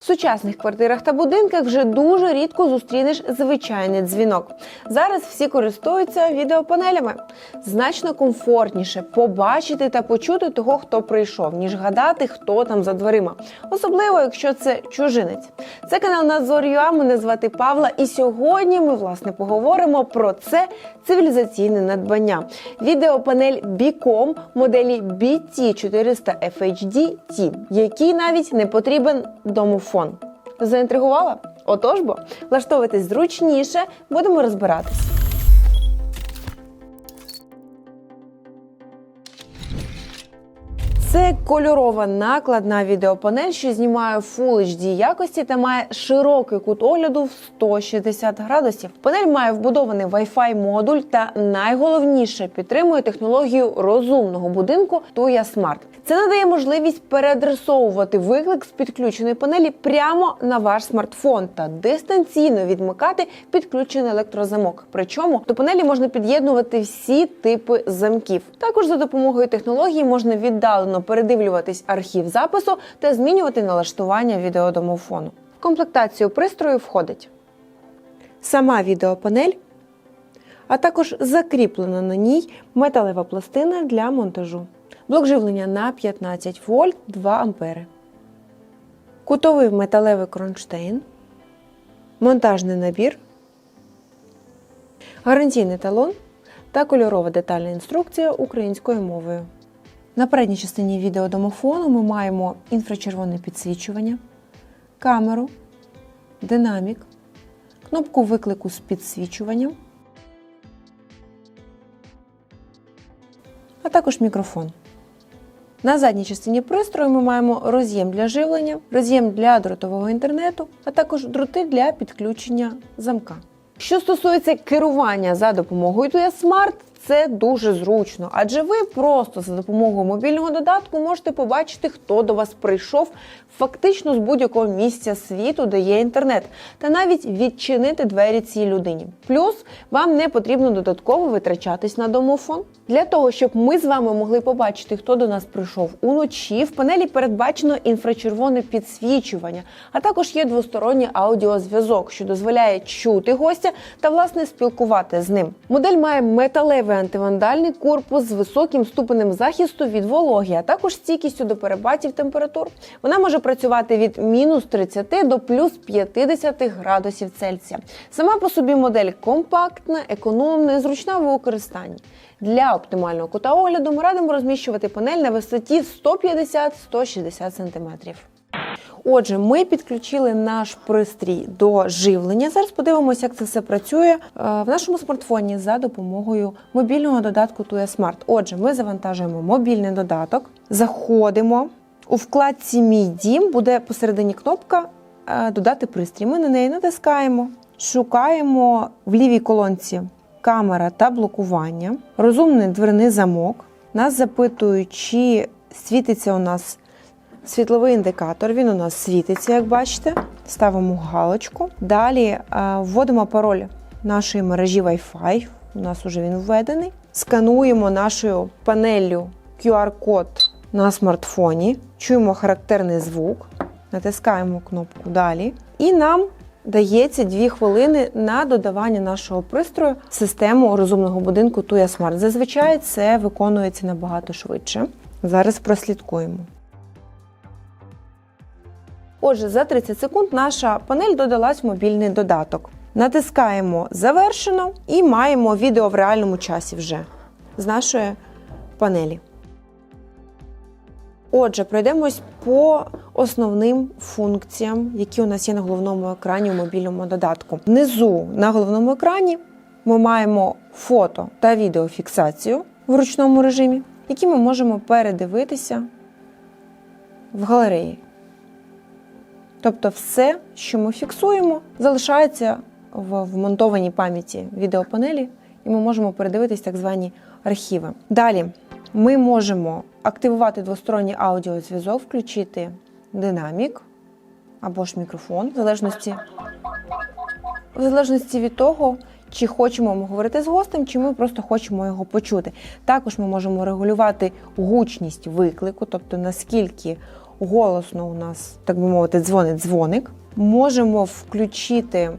В сучасних квартирах та будинках вже дуже рідко зустрінеш звичайний дзвінок. Зараз всі користуються відеопанелями. Значно комфортніше побачити та почути того, хто прийшов, ніж гадати, хто там за дверима. Особливо, якщо це чужинець. Це канал Надзор.ua, мене звати Павла, і сьогодні ми власне поговоримо про це цивілізаційне надбання. Відеопанель Bicom моделі BT400 FHD T, який навіть не потрібен домофон. Заінтригувала? Отож бо, влаштовуйтесь зручніше, будемо розбиратись. Це кольорова накладна відеопанель, що знімає Full HD якості та має широкий кут огляду в 160 градусів. Панель має вбудований Wi-Fi модуль та найголовніше підтримує технологію розумного будинку Tuya Smart. Це надає можливість переадресовувати виклик з підключеної панелі прямо на ваш смартфон та дистанційно відмикати підключений електрозамок. Причому до панелі можна під'єднувати всі типи замків. Також за допомогою технології можна віддалено передивлюватись архів запису та змінювати налаштування відеодомофону. В комплектацію пристрою входить сама відеопанель, а також закріплена на ній металева пластина для монтажу. Блок живлення на 15 вольт 2 ампери. Кутовий металевий кронштейн. Монтажний набір. Гарантійний талон та кольорова детальна інструкція українською мовою. На передній частині відеодомофону ми маємо інфрачервоне підсвічування, камеру, динамік, кнопку виклику з підсвічуванням, а також мікрофон. На задній частині пристрою ми маємо роз'єм для живлення, роз'єм для дротового інтернету, а також дроти для підключення замка. Що стосується керування за допомогою Tuya Smart, це дуже зручно, адже ви просто за допомогою мобільного додатку можете побачити, хто до вас прийшов фактично з будь-якого місця світу, де є інтернет, та навіть відчинити двері цій людині. Плюс вам не потрібно додатково витрачатись на домофон. Для того щоб ми з вами могли побачити, хто до нас прийшов уночі, в панелі передбачено інфрачервоне підсвічування, а також є двосторонній аудіозв'язок, що дозволяє чути гостя та власне спілкувати з ним. Модель має металевий антивандальний корпус з високим ступенем захисту від вологи, а також стійкістю до перепадів температур. Вона може працювати від мінус 30 до плюс 50 градусів Цельсія. Сама по собі модель компактна, економна і зручна в використанні. Для оптимального кута огляду ми радимо розміщувати панель на висоті 150-160 см. Отже, ми підключили наш пристрій до живлення. Зараз подивимося, як це все працює е, в нашому смартфоні за допомогою мобільного додатку Tuya Smart. Отже, ми завантажуємо мобільний додаток, заходимо у вкладці Мій дім буде посередині кнопка е, Додати пристрій. Ми на неї натискаємо, шукаємо в лівій колонці камера та блокування, розумний дверний замок. Нас запитують, чи світиться у нас світловий індикатор. Він у нас світиться, як бачите. Ставимо галочку. Далі е, вводимо пароль нашої мережі Wi-Fi. У нас вже він введений. Скануємо нашою панеллю QR-код на смартфоні, чуємо характерний звук, натискаємо кнопку Далі. І нам дається 2 хвилини на додавання нашого пристрою в систему розумного будинку Tuya Smart. Зазвичай це виконується набагато швидше. Зараз прослідкуємо. Отже, за 30 секунд наша панель додалась мобільний додаток. Натискаємо Завершено і маємо відео в реальному часі вже з нашої панелі. Отже, пройдемось по основним функціям, які у нас є на головному екрані у мобільному додатку. Внизу на головному екрані ми маємо фото та відеофіксацію в ручному режимі, які ми можемо передивитися в галереї. Тобто, все, що ми фіксуємо, залишається в вмонтованій пам'яті відеопанелі, і ми можемо передивитись так звані архіви. Далі ми можемо активувати двосторонній аудіозв'язок, включити динамік або ж мікрофон, в залежності, в залежності від того, чи хочемо ми говорити з гостем, чи ми просто хочемо його почути. Також ми можемо регулювати гучність виклику, тобто наскільки голосно у нас, так би мовити, дзвонить дзвоник. Можемо включити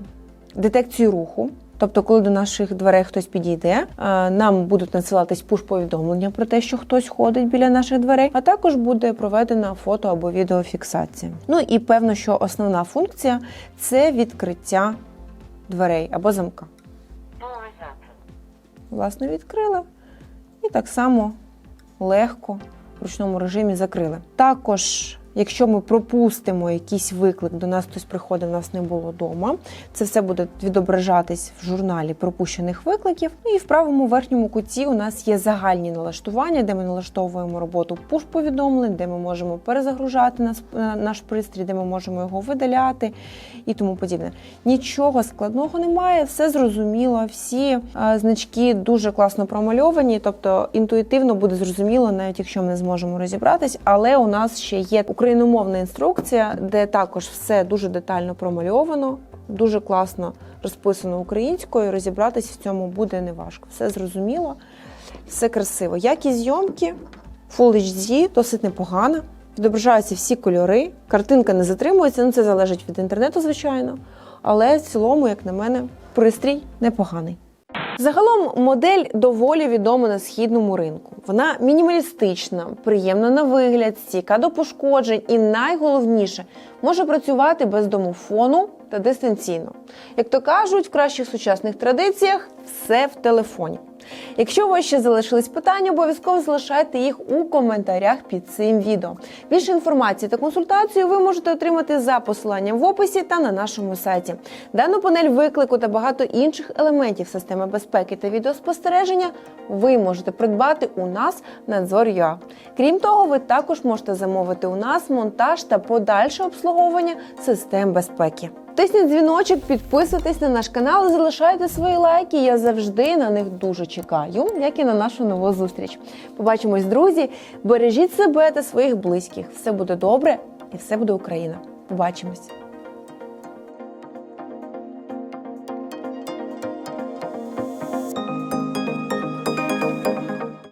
детекцію руху. Тобто, коли до наших дверей хтось підійде, е, нам будуть надсилатись пуш-повідомлення про те, що хтось ходить біля наших дверей, а також буде проведена фото або відеофіксація. Ну і певно, що основна функція це відкриття дверей або замка. Власне, відкрили і так само легко ручному режимі закрили. Також, якщо ми пропустимо якийсь виклик, до нас хтось приходив, нас не було вдома. Це все буде відображатись в журналі пропущених викликів. Ну і в правому верхньому куті у нас є загальні налаштування, де ми налаштовуємо роботу пуш-повідомлень, де ми можемо перезагружати нас- е, наш пристрій, де ми можемо його видаляти і тому подібне. Нічого складного немає, все зрозуміло. Всі е, значки дуже класно промальовані, тобто інтуїтивно буде зрозуміло, навіть якщо ми не зможемо розібратись. Але у нас ще є україномовна інструкція, де також все дуже детально промальовано, дуже класно розписано українською. Розібратись в цьому буде неважко. Все зрозуміло, все красиво. Якість зйомки Full HD досить непогана. Відображаються всі кольори, картинка не затримується, ну це залежить від інтернету, звичайно. Але в цілому, як на мене, пристрій непоганий. Загалом модель доволі відома на східному ринку. Вона мінімалістична, приємна на вигляд, стійка до пошкоджень і найголовніше може працювати без домофону та дистанційно. Як то кажуть, в кращих сучасних традиціях все в телефоні. Якщо у вас ще залишились питання, обов'язково залишайте їх у коментарях під цим відео. Більше інформації та консультацію ви можете отримати за посиланням в описі та на нашому сайті. Дану панель виклику та багато інших елементів системи безпеки та відеоспостереження ви можете придбати у нас в Надзор.ua. Крім того, ви також можете замовити у нас монтаж та подальше обслуговування систем безпеки. Тисніть дзвіночок, підписуйтесь на наш канал залишайте свої лайки. Я завжди на них дуже чекаю, як і на нашу нову зустріч. Побачимось, друзі. Бережіть себе та своїх близьких. Все буде добре і все буде Україна. Побачимось.